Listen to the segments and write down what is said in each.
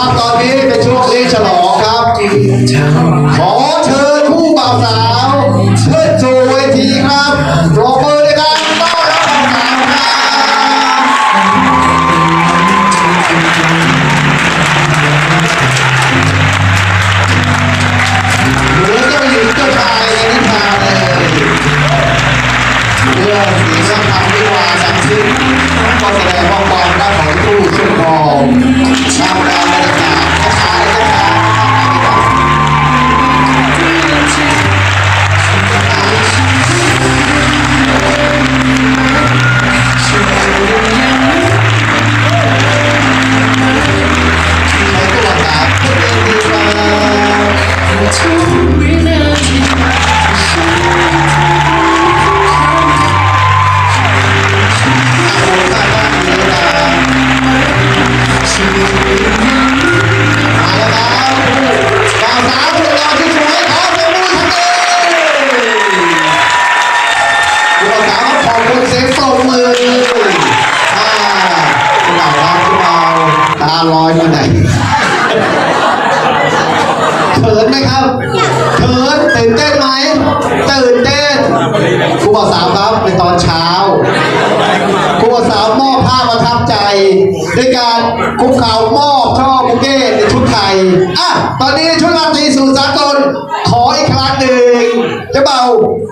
ครับตอนนี้เป็นช่วงเลี้ยงฉลองครับ ขอเชิญผู้บ่าวสาว เชิญสู่เวทีครับปรบมือในการ เขินไหมครับเขินตื่นเต้นไหมตื่นเต้นครูบ่าวสาวครับเป็นตอนเช้าครูบ่าวสาวมอบภาประทับใจด้วยการคุกเข่ามอบช่อบุเก้ในชุดไทยอะตอนนี้ชุดราตรีสู่สากลขออีกครั้งหนึ่งเจะเบา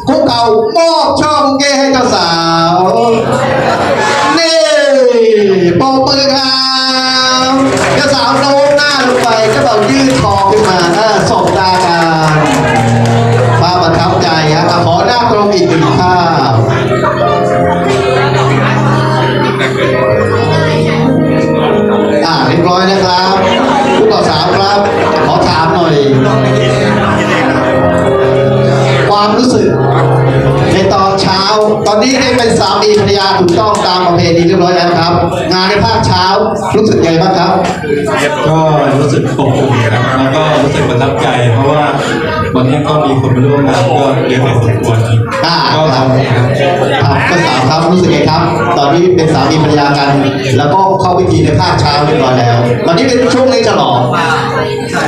คุกเข่ามอบช่อบุเก้ให้เจ้าสาวนี่ปมมือครับ เจ้ายืดคอขึ้นมาเออสบตากันภาพประทับใจฮะอะขอหน้าตรงอีกหนึ่งภาพอ่าเรียบร้อยนะครับผู้ต่อสาวครับ ขอถามหน่อย ความรู้สึกในตอนเช้า ตอนนี้ได้เป็นสามีภรรยาถูกต้องตามประเพณีเรียบร้อยแล้วครับ งานในภาคเช้ารู้สึกไงบ้างครับก็ สึกอบอุ่นนะครับแล้วก็รู้สึกประทับใจ เพราะว่าวันนี้ก็มีคนมาร่วมงานก็เยอะพอสมควรอ่าก็ครับทำนะครับครับก็สาวครับรู้สึกไงครับ ตอนนี้เป็นสามีภรรยากัน แล้วก็เข้าพิธีในภาคเช้าเรียบร้อยแล้วตอนนี้เป็นช่วงเลี้ยงฉลอง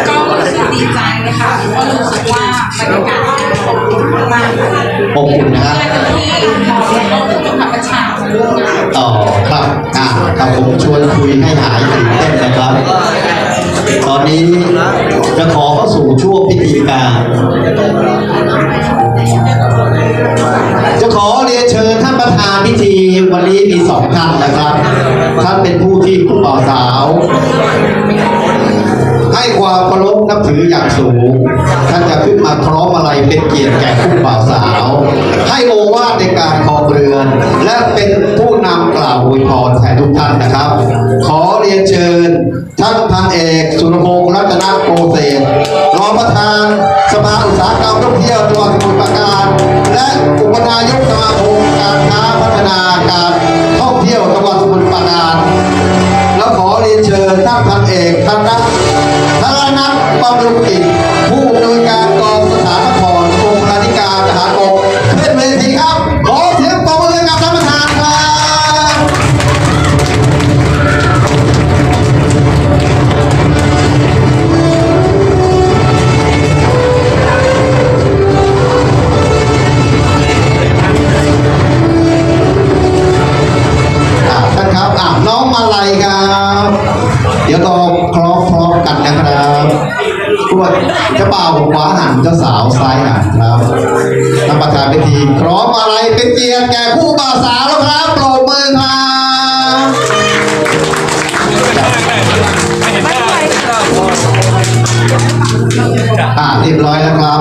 ก็รู้สึกดีใจนะคะก็รู้สึกว่าบรรยากาศมากๆค่ะอบอุ่นนะฮะเพื่อนที่มองแล้วก็ต้องทำประชาชนร่วมงานต่อครับอ่าครับผมชวนคุยให้หาย จะขอเข้าสู่ช่วงพิธีการ จะขอเรียนเชิญท่านประธานพิธีวันนี้มีสองท่านนะครับ ท่านเป็นผู้ที่ผู้บ่าวสาว ให้ความเคารพนับถืออย่างสูง ท่านจะขึ้นมาคล้องอะไรเป็นเกียรติแก่ผู้บ่าวสาว ให้โอวาทในการครองเรือน และเป็นผู้นำกล่าวอวยพรแทนทุกท่านนะครับ ขอเรียนเชิญ ท่านพันเอกสุรพง ษ์รัตนโกเศษรองประธานสภาอุตสาหกรรมท่องเที่ยวจังหวัดสมุทรปราการ และอุปนายกสมาคมการค้าพัฒนาการท่องเที่ยวจังหวัดสมุทรปราการ แล้วขอเรียนเชิญท่านพันเอกธนรัตน์ธนนักบำรุงกิจ กันนะครับพวกเจ้าบ่าวขวาหันเจ้าสาวซ้ายหันครับท่านประธานพิธีพร้อมมาลัยเป็นเกียรติแก่ผู้บ่าวสาวแล้วครับปรบมือครับอ่าเรียบร้อยแล้วครับ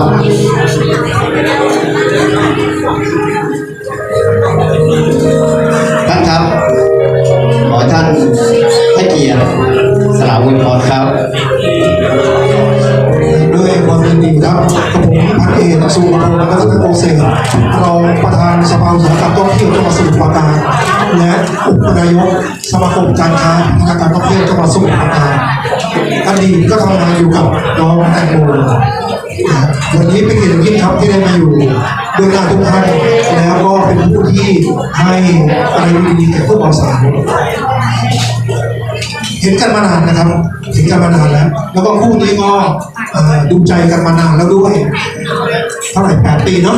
วุฒิพรครับ ด้วยความยินดีครับกับผมพันเอกสุรพงศ์รัตนโกเศษรองประธานสภาอุตสาหกรรมท่องเที่ยวจังหวัดสมุทรปราการและอุปนายกสมาคมการค้าพัฒนาการท่องเที่ยวจังหวัดสมุทรปราการอดีตก็ทำงานอยู่กับน้องแตงโมวันนี้เป็นเกียรติยิ่งครับที่ได้มาอยู่ด้วยกันทุกท่านแล้วก็เป็นผู้ที่ให้อะไรดีๆแก่ผู้บ่าสาวเห็นกันมานานนะครับ เห็นกันมานานแล้ว แล้วก็คู่นี้ก็เอ่อดูใจกันมานานแล้วด้วยเท่าไหร่แปดปีเนาะ